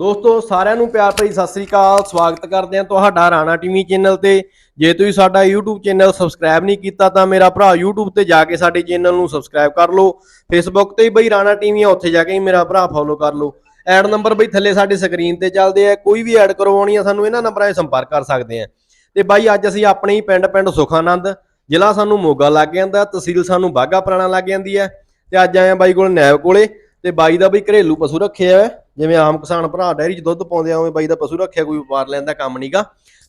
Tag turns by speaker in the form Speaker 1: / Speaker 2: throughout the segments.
Speaker 1: ਦੋਸਤੋ, ਸਾਰਿਆਂ ਨੂੰ ਪਿਆਰ ਭਰੀ ਸਤਿ ਸ੍ਰੀ ਅਕਾਲ। ਸਵਾਗਤ ਕਰਦੇ ਹਾਂ ਤੁਹਾਡਾ ਰਾਣਾ ਟੀਵੀ ਚੈਨਲ ਤੇ। ਜੇ ਤੁਸੀਂ ਸਾਡਾ YouTube ਚੈਨਲ ਸਬਸਕ੍ਰਾਈਬ ਨਹੀਂ ਕੀਤਾ, ਤਾਂ ਮੇਰਾ ਭਰਾ YouTube ਤੇ ਜਾ ਕੇ ਸਾਡੇ ਚੈਨਲ ਨੂੰ ਸਬਸਕ੍ਰਾਈਬ ਕਰ ਲਓ। Facebook ਤੇ ਬਈ ਰਾਣਾ ਟੀਵੀ ਆ, ਉੱਥੇ ਜਾ ਕੇ ਹੀ ਮੇਰਾ ਭਰਾ ਫੋਲੋ ਕਰ ਲਓ। ਐਡ ਨੰਬਰ ਬਈ ਥੱਲੇ ਸਾਡੇ ਸਕਰੀਨ ਤੇ ਚੱਲਦੇ ਆ। ਕੋਈ ਵੀ ਐਡ ਕਰਵਾਉਣੀ ਆ ਸਾਨੂੰ ਇਹਨਾਂ ਨੰਬਰਾਂ 'ਤੇ ਸੰਪਰਕ ਕਰ ਸਕਦੇ ਆ। ਤੇ ਬਾਈ ਅੱਜ ਅਸੀਂ ਆਪਣੇ ਹੀ ਪਿੰਡ ਪਿੰਡ ਸੁਖਾਨੰਦ, ਜ਼ਿਲ੍ਹਾ ਸਾਨੂੰ ਮੋਗਾ ਲੱਗ ਜਾਂਦਾ। ਤਹਿਸੀਲ ਸਾਨੂੰ ਬਾਗਾ ਪੁਰਾਣਾ ਲੱਗ ਜਾਂਦੀ ਹੈ ਤੇ ਅੱਜ ਆਏ ਆ ਬਾਈ ਕੋਲ ਨੈਬ ਕੋਲੇ। ਤੇ ਬਾਈ ਦਾ ਬਈ ਘਰੇਲੂ ਪਸ਼ੂ ਰੱਖਿਆ ਹੈ ਜਿਵੇਂ ਆਮ ਕਿਸਾਨ ਭਰਾ ਡੈਰੀ 'ਚ ਦੁੱਧ ਪਾਉਂਦੇ ਆ ਉਵੇਂ ਬਾਈ ਦਾ ਪਸ਼ੂ ਰੱਖਿਆ ਕੋਈ ਵਪਾਰ ਲੈਣ ਦਾ ਕੰਮ ਨਹੀਂਗਾ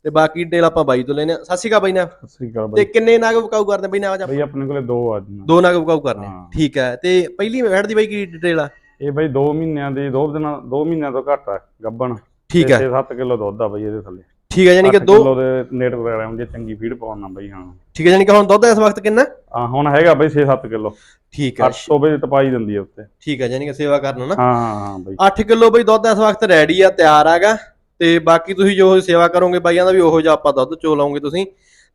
Speaker 1: ਤੇ ਬਾਕੀ ਡੇਲ ਆਪਾਂ ਬਾਈ ਤੋਂ ਲੈਨੇ ਆ ਸਤਿ ਸ਼੍ਰੀ ਅਕਾਲ ਬਾਈ ਨਾ
Speaker 2: ਸਤਿ ਸ੍ਰੀ ਅਕਾਲ
Speaker 1: ਤੇ
Speaker 2: ਬਾਈ
Speaker 1: ਕਿੰਨੇ ਨਾਗ ਵਿਕਾਊ ਕਰਦੇ ਬਈ ਨਾ?
Speaker 2: ਬਈ ਆਪਣੇ ਕੋਲੇ ਦੋ ਅੱਜ
Speaker 1: ਦੋ ਨਾਗ ਵਿਕਾਊ ਕਰਨੇ।
Speaker 2: ਹਾਂ।
Speaker 1: ਠੀਕ ਹੈ। ਤੇ ਪਹਿਲੀ ਵੈਟ ਦੀ ਬਾਈ ਕੀ ਡਿਟੇਲ ਆ?
Speaker 2: ਇਹ ਬਈ 2 ਮਹੀਨਿਆਂ ਦੀ ਦੋ ਦਿਨਾਂ 2 ਮਹੀਨਿਆਂ ਤੋਂ ਘੱਟ ਆ ਗੱਬਣ।
Speaker 1: ਠੀਕ ਹੈ।
Speaker 2: 6-7 ਕਿਲੋ ਦੁੱਧ ਆ ਬਈ ਇਹਦੇ ਥੱਲੇ।
Speaker 1: ਠੀਕ ਹੈ ਯਾਨੀ ਕਿ
Speaker 2: ਅੱਠ
Speaker 1: ਦੋ
Speaker 2: ਕਿਲੋ ਦੇ ਨੇੜ ਪ੍ਰੋਗਰਾਮ ਜੇ ਚੰਗੀ ਫੀਡ ਪਾਉਣਾ ਬਈ ਹਾਂ।
Speaker 1: ਠੀਕ ਹੈ ਯਾਨੀ ਕਿ ਹੁਣ ਦੁੱਧ ਇਸ ਵਕਤ ਕਿੰਨਾ?
Speaker 2: ਆ ਹੁਣ ਹੈਗਾ ਬਈ 6-7 ਕਿਲੋ।
Speaker 1: ਠੀਕ ਹੈ।
Speaker 2: 800 ਬਈ ਟਪਾਈ ਦਿੰਦੀ ਆ ਉੱਤੇ।
Speaker 1: ਠੀਕ ਹੈ ਯਾਨੀ ਕਿ ਸੇਵਾ ਕਰਨਾ ਨਾ।
Speaker 2: ਹਾਂ ਹਾਂ ਹਾਂ ਬਈ।
Speaker 1: 8 ਕਿਲੋ ਬਈ ਦੁੱਧ ਇਸ ਵਕਤ ਰੈਡੀ ਆ ਤਿਆਰ ਹੈਗਾ। ਤੇ ਬਾਕੀ ਤੁਸੀਂ ਜੋ ਸੇਵਾ ਕਰੋਗੇ ਬਾਈਆਂ ਦਾ ਵੀ ਉਹੋ ਜਿਹਾ ਆਪਾਂ ਦੁੱਧ ਚੋ ਲਾਉਂਗੇ ਤੁਸੀਂ।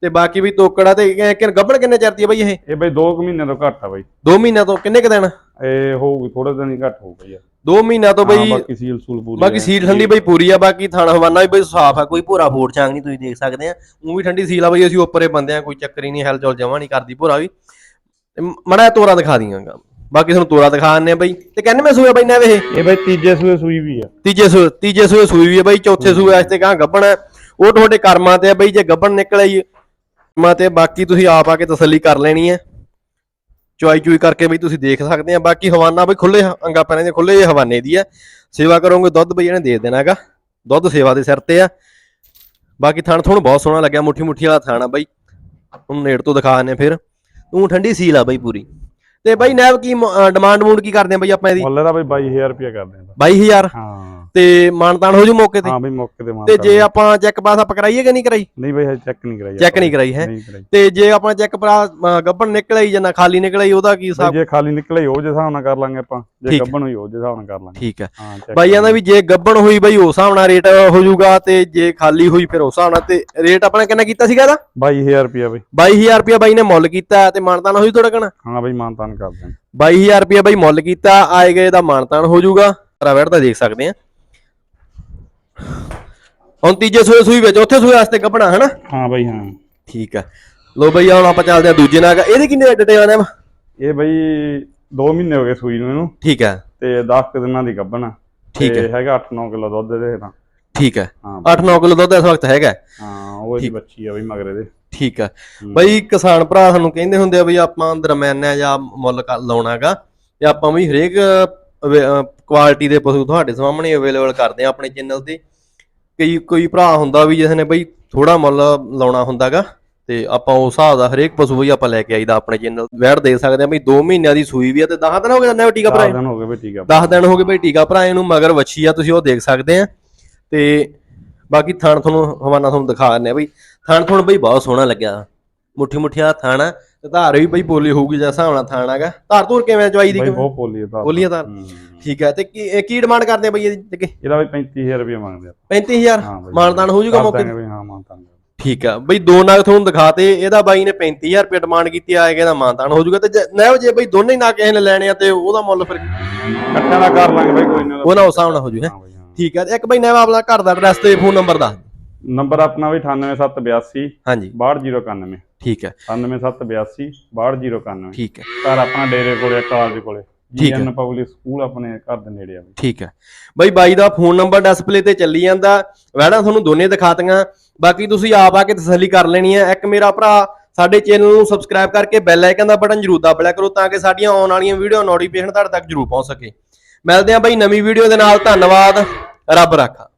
Speaker 1: ਤੇ ਬਾਕੀ ਵੀ ਤੋਕੜਾ ਤੇ ਗੱਭਣ ਕਿੰਨੇ ਚਿਰ ਦੀ ਆ ਬਈ ਇਹ?
Speaker 2: ਇਹ ਬਈ 2 ਮਹੀਨਿਆਂ ਤੋਂ ਘੱਟ ਆ ਬਈ।
Speaker 1: 2 ਮਹੀਨਿਆਂ ਤੋਂ ਕਿੰਨੇ ਕ ਦਿਨ?
Speaker 2: ਇਹ ਹੋਊਗੀ ਥੋੜੇ ਦਿਨ ਹੀ ਘੱਟ ਹੋਊਗਾ ਯਾਰ
Speaker 1: 2 ਮਹੀਨਿਆਂ ਤੋਂ ਬਈ
Speaker 2: ਬਾਕੀ ਸੀਲ ਸੂਲ ਪੂਰੀ
Speaker 1: ਬਾਕੀ
Speaker 2: ਆ।
Speaker 1: ਸੀਲ ਠੰਡੀ ਬਈ ਪੂਰੀ ਆ ਬਾਕੀ ਥਾਣਾ ਹਵਾਨਾ ਵੀ ਬਈ ਸਾਫ਼ ਆ ਕੋਈ ਭੋਰਾ ਫੋੜ ਚਾਂਗ ਨਹੀਂ ਤੁਸੀਂ ਦੇਖ ਸਕਦੇ ਆ। ਉਹ ਵੀ ਠੰਡੀ ਸੀਲ ਆ ਬਈ ਅਸੀਂ ਉੱਪਰੇ ਬੰਦੇ ਆ ਕੋਈ ਚੱਕਰ ਹੀ ਨਹੀਂ ਹਲ ਚਲ ਜਮਾ ਨਹੀਂ ਕਰਦੀ ਭੋਰਾ ਵੀ। ਮੜਾ ਤੋਰਾ ਦਿਖਾ ਦਿਆਂਗਾ ਬਾਕੀ ਤੁਹਾਨੂੰ ਤੋਰਾ ਦਿਖਾ ਦਿੰਨੇ ਆ ਬਈ। ਤੇ ਕਹਿੰਦੇ ਮੈਂ ਸੂਆ ਬਈ ਨਾ ਵੇ
Speaker 2: ਇਹ? ਬਈ ਤੀਜੇ ਸੂਏ ਸੂਈ ਵੀ ਆ।
Speaker 1: ਤੀਜੇ ਸੂਏ ਤੀਜੇ ਸੂਏ ਸੂਈ ਵੀ ਹੈ ਬਈ ਚੌਥੇ ਸੂਏ ਵਾਸਤੇ ਕਹਾਂ ਗੱਬਣ ਹੈ ਉਹ ਤੁਹਾਡੇ ਕਰਮਾਂ ਤੇ ਆ ਬਈ ਜੇ ਗੱਬਣ ਨਿਕਲੇ ਹੀ ਕਰਮਾਂ ਤੇ ਬਾਕੀ ਤੁਸੀਂ ਆਪ ਆ ਕੇ ਤਸੱਲੀ ਕਰ ਲੈਣੀ ਹੈ ਚੁਆਈ ਚੁਈ ਕਰਕੇ ਬਈ ਤੁਸੀਂ ਦੇਖ ਸਕਦੇ ਆ। ਬਾਕੀ ਹਵਾਨਾ ਬਈ ਖੁੱਲੇ ਅੰਗਾ ਪੈਰਾਂ ਦੇ ਖੁੱਲੇ ਹਵਾਨੇ ਦੀ ਹੈ ਸੇਵਾ ਕਰੋਗੇ ਦੁੱਧ ਬਈ ਇਹਨੇ ਦੇ ਦੇਣਾ ਹੈਗਾ ਦੁੱਧ ਸੇਵਾ ਦੇ ਸਿਰ ਤੇ ਆ। ਬਾਕੀ ਥਣ ਤੁਹਾਨੂੰ ਬਹੁਤ ਸੋਹਣਾ ਲੱਗਿਆ। ਮੁੱਠੀ ਮੁੱਠੀ ਵਾਲਾ ਥਾਣਾ ਬਈ। ਹੁਣ ਨੇੜ ਤੋਂ ਦਿਖਾ ਦਿੰਨੇ ਫਿਰ। ਤੂੰ ਠੰਡੀ ਸੀਲ ਆ ਬਈ ਪੂਰੀ। ਤੇ ਬਈ ਨੈਬ ਕੀ ਡਿਮਾਂਡ ਮੂਡ ਕੀ ਕਰਦੇ ਆ ਬਈ ਆਪਾਂ ਇਹਦੀ?
Speaker 2: ਮੁੱਲ ਦਾ ਬਈ 22000 ਰੁਪਇਆ ਕਰਦੇ ਆ।
Speaker 1: 22000
Speaker 2: ਹਾਂ।
Speaker 1: ਤੇ ਮਾਨਤਾਨ ਹੋ ਜੂ ਮੌਕੇ ਤੇ?
Speaker 2: ਹਾਂ ਬਈ ਮੌਕੇ ਤੇ ਮਾਰ
Speaker 1: ਤੇ ਜੇ ਆਪਾਂ ਚੈੱਕ ਪਾਸ ਆਪਾਂ ਕਰਾਈਏ ਕਿ ਨਹੀਂ ਕਰਾਈ?
Speaker 2: ਨਹੀਂ ਬਈ ਹਜੇ ਚੈੱਕ ਨਹੀਂ ਕਰਾਈ
Speaker 1: ਚੈੱਕ ਨਹੀਂ ਕਰਾਈ ਹੈ? ਤੇ ਜੇ ਆਪਣਾ ਚੈੱਕ ਪਾਸ ਗੱਬਣ ਨਿਕਲਿਆ ਜਾਂ ਨਾ ਖਾਲੀ ਨਿਕਲਿਆ ਉਹਦਾ ਕੀ
Speaker 2: ਬਈ
Speaker 1: ਹਿਸਾਬ
Speaker 2: ਜੇ ਖਾਲੀ ਨਿਕਲੇ ਹੀ ਉਹ ਜੇ ਹਿਸਾਬ ਨਾਲ ਕਰ ਲਾਂਗੇ ਆਪਾਂ। ਜੇ। ਗੱਬਣ ਹੋਈ ਉਹ ਜੇ ਹਿਸਾਬ ਨਾਲ ਕਰ ਲਾਂਗੇ।
Speaker 1: ਠੀਕ ਹੈ।
Speaker 2: ਹਾਂ check
Speaker 1: ਬਾਈਆਂ ਦਾ ਵੀ ਜੇ ਗੱਬਣ ਹੋਈ ਬਈ ਉਸ ਹਿਸਾਬ ਨਾਲ ਰੇਟ ਹੋ ਜਾਊਗਾ ਤੇ ਜੇ ਖਾਲੀ ਹੋਈ ਫਿਰ ਉਸ ਹਿਸਾਬ ਨਾਲ ਤੇ ਰੇਟ ਆਪਣਾ ਕਿੰਨਾ ਕੀਤਾ ਸੀਗਾ ਇਹਦਾ?
Speaker 2: 22000 ਰੁਪਇਆ ਬਈ।
Speaker 1: 22000 ਰੁਪਇਆ ਬਾਈ ਨੇ ਮੁੱਲ ਕੀਤਾ ਤੇ ਮਾਨਤਾਨ ਹੋਈ ਥੋੜਾ ਕਣਾ
Speaker 2: ਹਾਂ ਬਈ ਮਾਨਤਾਨ ਕਰ ਦਾਂਗੇ
Speaker 1: 22000 ਰੁਪਇਆ ਬਾਈ ਮੁੱਲ ਕੀਤਾ ਆਏ ਗਏ ਦਾ ਮਾਨਤਾਨ ਹੋ ਜਾਊਗਾ ਪ੍ਰਾਈਵੇਟ ਦਾ ਦੇਖ ਸਕਦੇ ਆ। ਹੁਣ ਤੀਜੇ ਸੂਏ ਸੂਈ ਵਿੱਚ ਉੱਥੇ ਸੂਏ ਵਾਸਤੇ ਗੱਬਣਾ ਹਨਾ?
Speaker 2: ਹਾਂ ਬਈ ਹਾਂ।
Speaker 1: ਠੀਕ ਆ। ਲੋ ਬਈ ਹੁਣ ਆਪਾਂ ਚੱਲਦੇ ਆ ਦੂਜੇ ਨਾਲ। ਇਹਦੇ ਕਿੰਨੇ ਡਿਟੇਲ ਨੇ
Speaker 2: ਇਹ ਬਈ 2 ਮਹੀਨੇ ਹੋ ਗਏ ਸੂਈ ਨੂੰ ਇਹਨੂੰ।
Speaker 1: ਠੀਕ ਹੈ
Speaker 2: ਤੇ 10 ਕੁ ਦਿਨਾਂ ਦੀ ਗੱਬਣ ਆ
Speaker 1: ਠੀਕ
Speaker 2: ਤੇ ਹੈਗਾ 8-9 ਕਿਲੋ ਦੁੱਧ ਇਹਦੇ ਤਾਂ
Speaker 1: ਠੀਕ ਹੈ
Speaker 2: ਹਾਂ
Speaker 1: 8-9 ਕਿਲੋ ਦੁੱਧ ਇਸ ਵਕਤ ਹੈਗਾ। ਹੈ।
Speaker 2: ਹਾਂ ਉਹ ਇਹਦੀ ਬੱਚੀ ਆ ਬਈ ਮਗਰੇ ਦੇ
Speaker 1: ਠੀਕ ਹੈ। ਬਈ ਕਿਸਾਨ ਭਰਾ ਸਾਨੂੰ ਕਹਿੰਦੇ ਹੁੰਦੇ ਆ ਵੀ ਆਪਾਂ ਦਰਮਿਆਨਾ ਜਾਂ ਮੁੱਲ ਲਾਉਣਾਗਾ। ਤੇ ਆਪਾਂ ਵੀ ਹਰੇਕ ਕੁਆਲਿਟੀ ਦੇ ਪਸ਼ੂ ਤੁਹਾਡੇ ਸਾਹਮਣੇ ਅਵੇਲੇਬਲ ਕਰਦੇ ਆ ਆਪਣੇ ਚੈਨਲ ਤੇ। ਕਈ ਕੋਈ ਭਰਾ ਹੁੰਦਾ ਵੀ ਜਿਸ ਨੇ ਬਈ ਥੋੜਾ ਮੁੱਲ ਲਾਉਣਾ ਹੁੰਦਾਗਾ ਤੇ ਆਪਾਂ ਉਸ ਹਿਸਾਬ ਦਾ ਹਰੇਕ ਪਸ਼ੂ ਵੀ ਆਪਾਂ ਲੈ ਕੇ ਆਈਦਾ ਆਪਣੇ ਚੈਨਲ ਵੈਟ ਦੇ ਸਕਦੇ ਆ ਬਈ 2 ਮਹੀਨਿਆਂ ਦੀ ਸੂਈ ਵੀ ਆ ਤੇ 10 ਦਿਨ ਹੋ ਗਏ ਨਾ ਟੀਕਾ ਭਰਾ
Speaker 2: 10 ਦਿਨ ਹੋ ਗਏ ਬਈ ਆ
Speaker 1: 10 ਦਿਨ ਹੋ ਗਏ ਬਈ ਟੀਕਾ ਭਰਾਏ ਨੂੰ ਮਗਰ ਵੱਛੀ ਆ ਤੁਸੀਂ ਉਹ ਦੇਖ ਸਕਦੇ ਆ। ਤੇ ਬਾਕੀ ਥਣ ਤੁਹਾਨੂੰ ਹਵਾਨਾ ਤੁਹਾਨੂੰ ਦਿਖਾ ਦਿੰਦੇ ਆ ਬਈ। ਥਣ ਤੁਹਾਨੂੰ ਬਈ ਬਹੁਤ ਸੋਹਣਾ ਲੱਗਿਆ। ਮੁੱਠੀ ਮੁੱਠੀਆ ਥਣ ਆ ਤੇ ਧਾਰ ਵੀ ਬਈ ਬੋਲੀ ਹੋਊਗੀ ਜਿਸ ਹਿਸਾਬ ਨਾਲ ਥਣ ਹੈਗਾ। ਧਾਰ ਧੂਰ ਕਿਵੇਂ ਚਵਾਈ ਦੀ
Speaker 2: ਬਈ
Speaker 1: ਕਿਵੇਂ?
Speaker 2: ਬਹੁਤ ਪੋਲੀ ਆ ਤਾਂ
Speaker 1: ਪੋਲੀ ਆ ਧਾਰ ਠੀਕ ਹੈ ਤੇ ਕੀ ਇਹ ਕੀ ਡਿਮਾਂਡ ਕਰਦੇ ਆ ਬਈ ਇਹਦੀ ਕੀ?
Speaker 2: ਇਹਦਾ ਬਈ 35000 ਰੁਪਇਆ ਮੰਗਦੇ ਆ
Speaker 1: 35000
Speaker 2: ਹਾਂ ਬਈ।
Speaker 1: ਮਾਨਦਾਨ ਹੋ ਜਾਊਗਾ ਮੌਕੇ ਤੇ?
Speaker 2: ਹਾਂ ਮਾਨਤਾਨ
Speaker 1: ਠੀਕ ਆ ਬਈ ਦੋ ਨਗ ਤੁਹਾਨੂੰ ਦਿਖਾਤੇ ਇਹਦਾ ਬਾਈ ਨੇ 35000 ਰੁਪਏ ਡਿਮਾਂਡ ਕੀਤੀ ਆਏਗਾ ਦਾ ਮਾਨਦਾਨ ਹੋ ਜਾਊਗਾ ਤੇ ਨਾ ਜੇ ਬਈ ਦੋਨੇ ਹੀ ਨਾ ਕਿਸੇ ਨੇ ਲੈਣੇ ਆ ਤੇ ਉਹਦਾ ਮੁੱਲ ਫਿਰ
Speaker 2: ਇਕੱਠਿਆਂ ਦਾ ਕਰ ਲਾਂਗੇ ਬਈ ਕੋਈ ਨਾ।
Speaker 1: ਉਹ ਨਾ ਉਸ ਹਿਸਾਬ ਨਾਲ ਹੋ ਜੂ ਹੈ?
Speaker 2: ਹਾਂ ਹਾਂ।
Speaker 1: ਠੀਕ ਹੈ ਤੇ ਇੱਕ ਬਈ ਨਾ ਆਪਣਾ ਘਰ ਦਾ ਐਡਰੈਸ ਤੇ ਫੋਨ ਨੰਬਰ ਦੱਸ ਦਿਓ।
Speaker 2: ਨੰਬਰ ਆਪਣਾ ਵੀ 98782
Speaker 1: ਹਾਂਜੀ।
Speaker 2: 62091
Speaker 1: ਠੀਕ ਹੈ।
Speaker 2: 98782 62091
Speaker 1: ਠੀਕ ਹੈ।
Speaker 2: ਘਰ ਆਪਣਾ ਡੇਰੇ ਕੋਲੇ ਕਾਲਜ ਕੋਲੇ।
Speaker 1: ਠੀਕ ਹੈ।
Speaker 2: ਜੀਐਨ ਪਬਲਿਕ ਸਕੂਲ ਆਪਣੇ ਘਰ ਦੇ ਨੇੜੇ ਆ
Speaker 1: ਠੀਕ ਹੈ। ਬਈ ਬਾਈ ਦਾ ਫੋਨ ਨੰਬਰ ਡਿਸਪਲੇ ਤੇ ਚੱਲੀ ਜਾਂਦਾ। ਵੈੜਾ ਤੁਹਾਨੂੰ ਦੋਨੇ ਦਿਖਾਤੀਆਂ। ਬਾਕੀ ਤੁਸੀਂ ਆਪ ਆ ਕੇ ਤਸੱਲੀ ਕਰ ਲੈਣੀ ਹੈ। ਇੱਕ ਮੇਰਾ ਭਰਾ ਸਾਡੇ ਚੈਨਲ ਨੂੰ ਸਬਸਕ੍ਰਾਈਬ ਕਰਕੇ ਬੈਲ ਆਈਕਨ ਦਾ ਬਟਨ ਜ਼ਰੂਰ ਦਬਾ ਲਿਆ ਕਰੋ ਤਾਂ ਕਿ ਸਾਡੀਆਂ ਆਉਣ ਵਾਲੀਆਂ ਵੀਡੀਓ ਨੋਟੀਫਿਕੇਸ਼ਨ ਤੁਹਾਡੇ ਤੱਕ ਜ਼ਰੂਰ ਪਹੁੰਚ ਸਕੇ। ਮਿਲਦੇ ਹਾਂ ਬਾਈ ਨਵੀਂ ਵੀਡੀਓ ਦੇ ਨਾਲ। ਧੰਨਵਾਦ। ਰੱਬ ਰਾਖਾ।